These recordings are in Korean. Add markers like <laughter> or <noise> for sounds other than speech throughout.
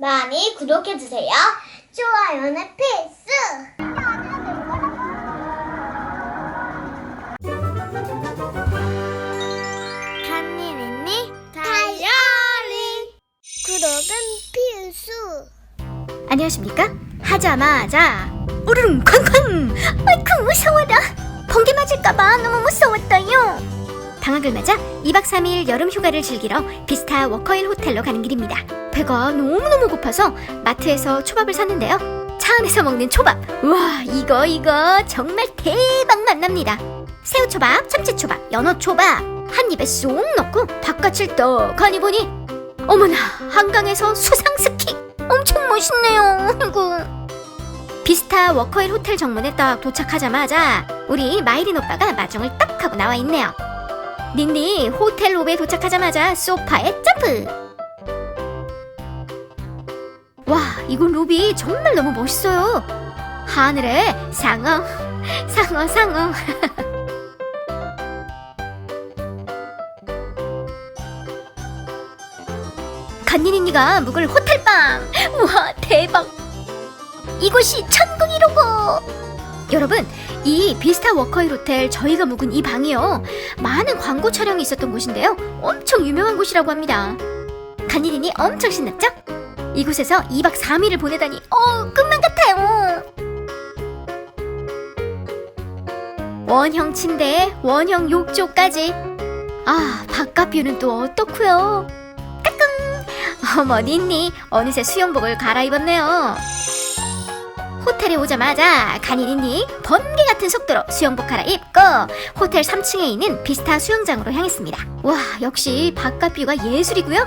많이 구독해주세요. 좋아요는 필수! 간일 있니? 다이어리! 구독은 필수! 안녕하십니까? 하자마자 우르릉 쾅쾅 아이쿠 무서워라 번개 맞을까봐 너무 무서웠어요 방학을 맞아 2박 3일 여름 휴가를 즐기러 비스타 워커힐 호텔로 가는 길입니다 배가 너무너무 고파서 마트에서 초밥을 샀는데요 차 안에서 먹는 초밥 와 이거 이거 정말 대박 맛납니다 새우초밥, 참치초밥, 연어초밥 한 입에 쏙 넣고 바깥을 떡하니 보니 어머나 한강에서 수상 스키 엄청 멋있네요. 아이고. 비스타 워커힐 호텔 정문에 딱 도착하자마자 우리 마이린 오빠가 마중을 딱 하고 나와 있네요. 닌니 호텔 로비에 도착하자마자 소파에 점프. 와, 이건 로비 정말 너무 멋있어요. 하늘에 상어, 상어, 상어. <laughs> 간니니니가 묵을 호텔방 우와 대박 이곳이 천국이로고 여러분 이 비스타 워커힐 호텔 저희가 묵은 이 방이요. 많은 광고 촬영이 있었던 곳인데요. 엄청 유명한 곳이라고 합니다. 간니니니 엄청 신났죠? 이곳에서 2박 3일을 보내다니 어 끝만 같아요. 원형 침대에 원형 욕조까지. 아 바깥 뷰는 또 어떻고요? 어머 닌니 어느새 수영복을 갈아입었네요 호텔에 오자마자 간이니니 번개 같은 속도로 수영복 갈아입고 호텔 3층에 있는 비스타 수영장으로 향했습니다. 와 역시 바깥 뷰가 예술이고요.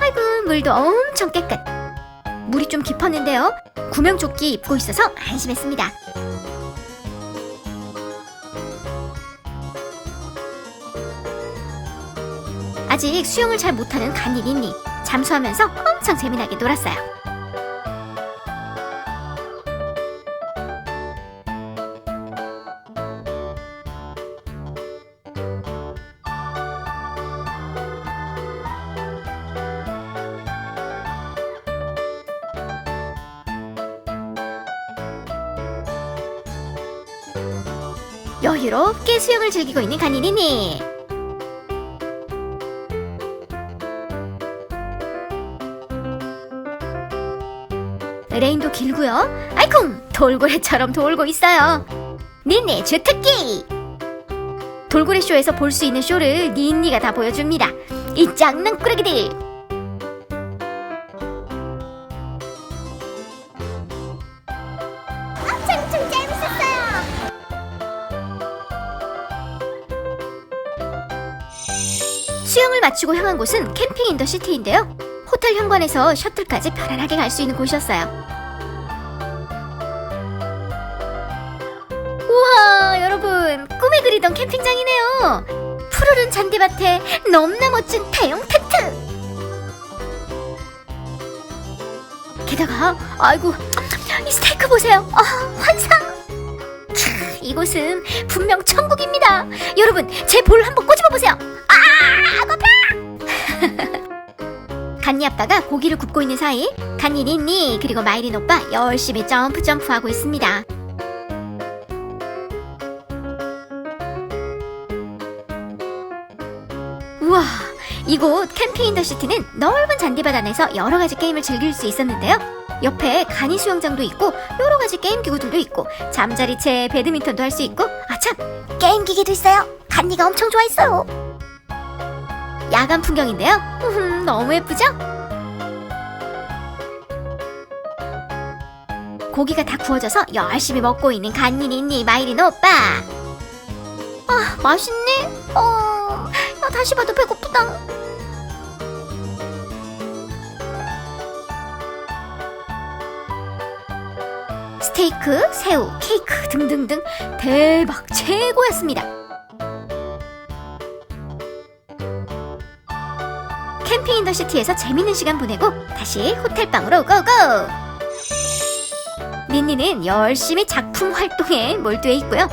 아이고 물도 엄청 깨끗. 물이 좀 깊었는데요. 구명조끼 입고 있어서 안심했습니다. 아직 수영을 잘 못하는 간이니니 잠수하면서 엄청 재미나게 놀았어요. 여유롭게 수영을 즐기고 있는 간이니니 레인도 길고요. 아이쿵 돌고래처럼 돌고 있어요. 니네 주특기. 돌고래 쇼에서 볼 수 있는 쇼를 니니가 다 보여줍니다. 이 장난꾸러기들. 엄청 좀 재밌었어요! 수영을 마치고 향한 곳은 캠핑 인더 시티인데요. 호텔 현관에서 셔틀까지 편안하게 갈 수 있는 곳이었어요. 우와, 여러분, 꿈에 그리던 캠핑장이네요. 푸르른 잔디밭에 너무나 멋진 대형 텐트. 게다가, 아이고, 이 스테이크 보세요. 아, 환상. 캬, 이곳은 분명 천국입니다. 여러분, 제 볼 한번 꼬집어 보세요. 아, 고파! 간니 아빠가 고기를 굽고 있는 사이 간니 닌니 그리고 마이린 오빠 열심히 점프 점프하고 있습니다. 우와 이곳 캠핑 인더 시티는 넓은 잔디밭 안에서 여러 가지 게임을 즐길 수 있었는데요. 옆에 간이 수영장도 있고 여러 가지 게임 기구들도 있고 잠자리채 배드민턴도 할 수 있고 아참 게임 기계도 있어요. 간니가 엄청 좋아했어요. 야간 풍경인데요. 음, <laughs> 너무 예쁘죠? 고기가 다 구워져서 열심히 먹고 있는 간니니니 마이린 오빠. 아, 맛있네. 어, 아, 다시 봐도 배고프다. 스테이크, 새우, 케이크 등등등 대박 최고였습니다. 캠핑 인더 시티에서 재밌는 시간 보내고 다시 호텔 방으로 고고! 닌니는 열심히 작품 활동에 몰두해 있고요.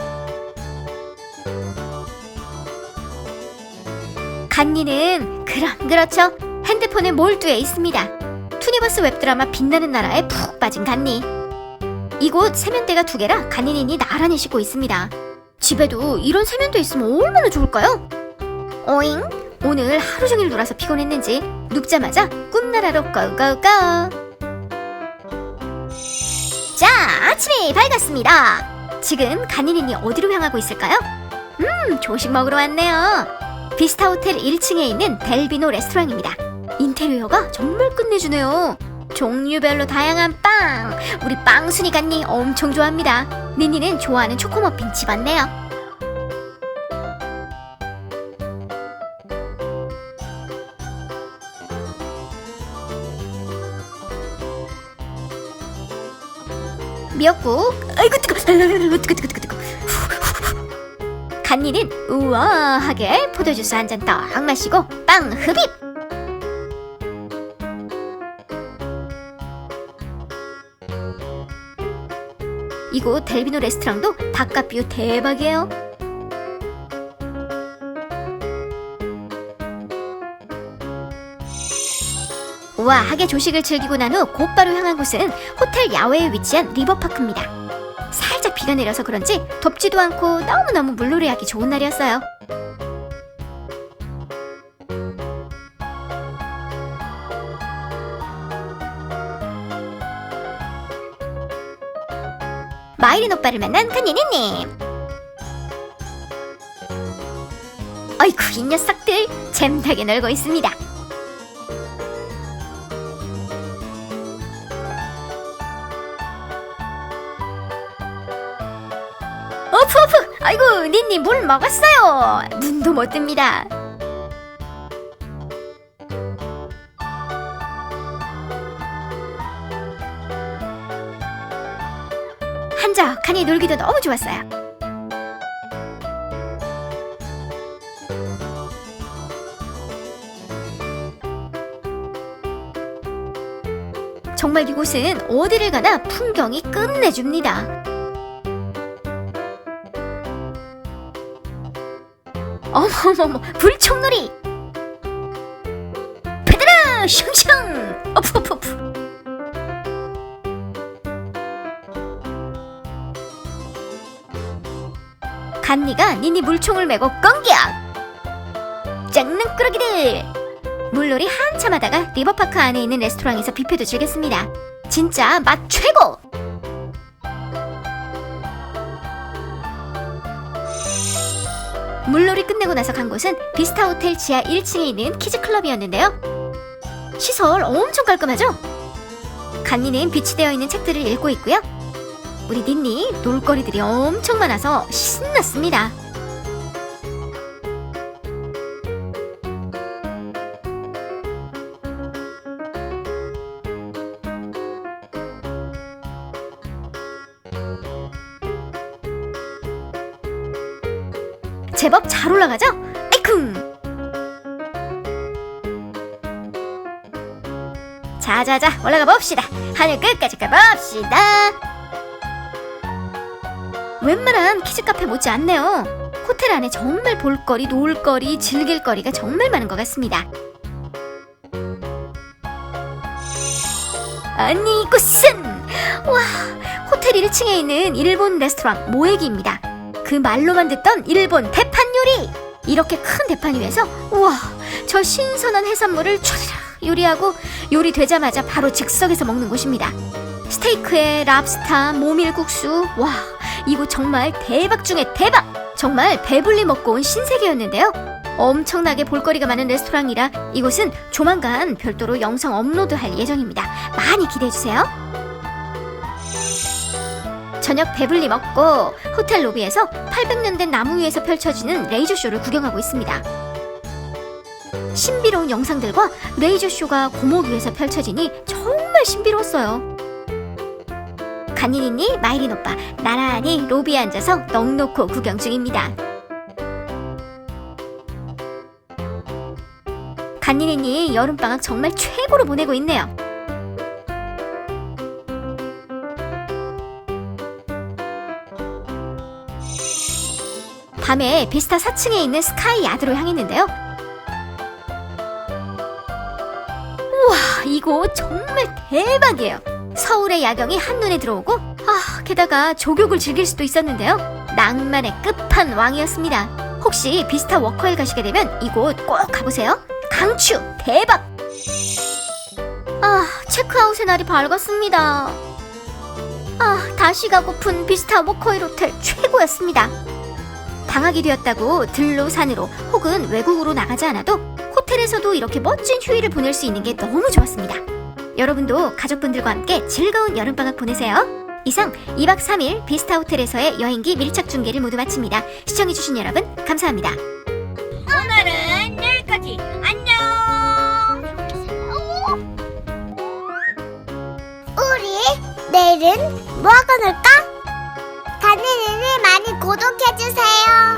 간니는 그럼 그렇죠. 핸드폰에 몰두해 있습니다. 투니버스 웹드라마 빛나는 나라에 푹 빠진 간니. 이곳 세면대가 두 개라 간니님이 나란히 씻고 있습니다. 집에도 이런 세면대 있으면 얼마나 좋을까요? 오잉? 오늘 하루 종일 놀아서 피곤했는지 눕자마자 꿈나라로 고고고. 자, 아침이 밝았습니다. 지금 간니님이 어디로 향하고 있을까요? 음, 조식 먹으러 왔네요. 비스타 호텔 1층에 있는 델비노 레스토랑입니다. 인테리어가 정말 끝내주네요. 종류별로 다양한 빵. 우리 빵순이 간니 엄청 좋아합니다. 니니는 좋아하는 초코머핀 집었네요. 미역국. 아이고 뜨거. 뜨거 뜨거. 간니는 우아하게 포도주스 한잔딱 마시고 빵 흡입. 이곳 델비노 레스토랑도 바깥 뷰 대박이에요. 우아하게 조식을 즐기고 난 후 곧바로 향한 곳은 호텔 야외에 위치한 리버파크입니다. 살짝 비가 내려서 그런지 덥지도 않고 너무너무 물놀이하기 좋은 날이었어요. 마이린 오빠를 만난 간니니님. 어이쿠 이 녀석들 잼나게 놀고 있습니다. 어프 아이고 니님 물 먹었어요. 눈도 못 뜹니다. 한적하니 놀기도 너무 좋았어요. 정말 이곳은 어디를 가나 풍경이 끝내줍니다 어머머머 불총놀이! 페드라 슝슝! 어프어프어프. 간니가 니니 물총을 메고 공격 짱능꾸러기들! 물놀이 한참 하다가 리버파크 안에 있는 레스토랑에서 뷔페도 즐겼습니다. 진짜 맛 최고 물놀이 끝내고 나서 간 곳은 비스타 호텔 지하 1층에 있는 키즈 클럽이었는데요. 시설 엄청 깔끔하죠? 간니는 비치되어 있는 책들을 읽고 있고요. 우리 닌니 놀거리들이 엄청 많아서 신났습니다. 제법 잘 올라가죠? 에이쿵! 자자자 올라가 봅시다. 하늘 끝까지 가봅시다. 웬만한 키즈 카페 못지 않네요. 호텔 안에 정말 볼거리, 놀거리, 즐길거리가 정말 많은 것 같습니다. 아니 이곳은 와 호텔 1층에 있는 일본 레스토랑 모에기입니다. 그 말로만 듣던 일본 대판 요리. 이렇게 큰 대판 위에서 우와 저 신선한 해산물을 촤르르 요리하고 요리되자마자 바로 즉석에서 먹는 곳입니다. 스테이크에 랍스타 모밀국수 와 이곳 정말 대박 중에 대박! 정말 배불리 먹고 온 신세계였는데요. 엄청나게 볼거리가 많은 레스토랑이라 이곳은 조만간 별도로 영상 업로드할 예정입니다. 많이 기대해주세요 저녁 배불리 먹고 호텔 로비에서 800년 된 나무 위에서 펼쳐지는 레이저 쇼를 구경하고 있습니다. 신비로운 영상들과 레이저 쇼가 고목 위에서 펼쳐지니 정말 신비로웠어요. 간이니니 마이린 오빠 나란히 로비에 앉아서 넉넉고 구경 중입니다. 간이니니 여름방학 정말 최고로 보내고 있네요. 밤에 비스타 4층에 있는 스카이 야드로 향했는데요. 이곳 정말 대박이에요. 서울의 야경이 한눈에 들어오고, 아, 게다가 조격을 즐길 수도 있었는데요. 낭만의 끝판왕이었습니다. 혹시 비스타 워커힐 가시게 되면 이곳 꼭 가보세요. 강추! 대박! 아, 체크아웃의 날이 밝았습니다. 아, 다시 가고픈 비스타 워커힐 호텔 최고였습니다. 방학이 되었다고 들로 산으로 혹은 외국으로 나가지 않아도 호텔에서도 이렇게 멋진 휴일을 보낼 수 있는 게 너무 좋았습니다. 여러분도 가족분들과 함께 즐거운 여름방학 보내세요. 이상 2박 3일 비스타 호텔에서의 여행기 밀착 중계를 모두 마칩니다. 시청해주신 여러분 감사합니다. 오늘은 여기까지. 안녕. 우리 내일은 뭐 하고 놀까? 구독해주세요.